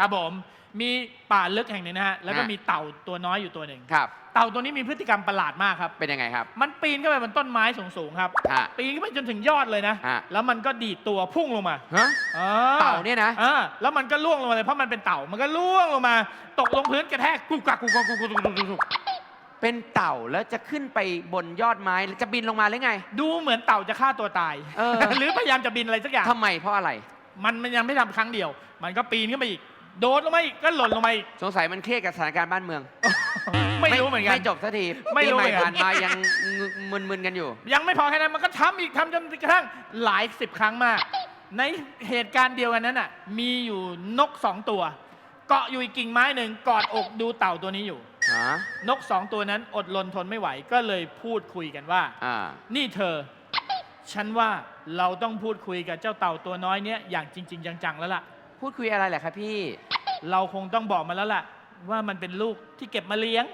ครับผมมีป่าลึกแห่งหนึ่งนะฮะแล้วก็ฮะ มีเต่าตัวน้อยอยู่ตัวหนึ่งครับ เต่าตัวนี้มีพฤติกรรมประหลาดมากครับ เป็นยังไงครับมันปีนขึ้นไปบนต้นไม้สูงๆครับ ฮะ ปีนขึ้นไปจนถึงยอดเลยนะ ฮะ แล้วมันก็ดีดตัวพุ่งลงมาฮะอ่เต่าเนี่ยนะอ่าแล้วมันก็ล่วงลงมาเลยเพราะมันเป็นเต่า มันก็ล่วงลงมา ตกลงพื้นกระแทกกุกกักกุกกักกุกกักกุกกักกุกกักเป็นเต่าแล้วจะขึ้นไปบนยอดไม้แล้วจะบินลงมาหรือไง ดูเหมือนเต่าจะฆ่าตัวตาย เออ หรือพยายามจะบินอะไรสักอย่าง ทำไมเพราะอะไร มันมันยังไม่ทำครั้งเดียว มันก็ปีนขึ้นไปอีก โดดลงมาอีกก็หล่นลงมาอีก สงสัยมันเครียดกับสถานการณ์บ้านเมืองไม่รู้เหมือนกัน ไม่จบสักทีไม่รู้ปีใหเหมือนกัน ผ่านมายังมึนๆกันอยู่ ยังไม่พอแค่นั้นมันก็ทำอีกทำจนกระทั่งหลายสิบครั้งมาก ในเหตุการณ์เดียวกันนั้นน่ะ มีอยู่นกสองตัว เกาะอยู่อีกกิ่งไม้หนึ่งกอดอกดูเต่าตัวนี้อยู่ ฮะ นกสองตัวนั้นอดรนทนไม่ไหวก็เลยพูดคุยกันว่า อ่า นี่เธอ ฉันว่าเราต้องพูดคุยกับเจ้าเต่าตัวน้อยเนี้ยอย่างจริง ๆ จังๆแล้วล่ะ พูดคุยอะไรแหละครับพี่ เราคงต้องบอกมันแล้วล่ะ ว่ามันเป็นลูกที่เก็บมาเลี้ยง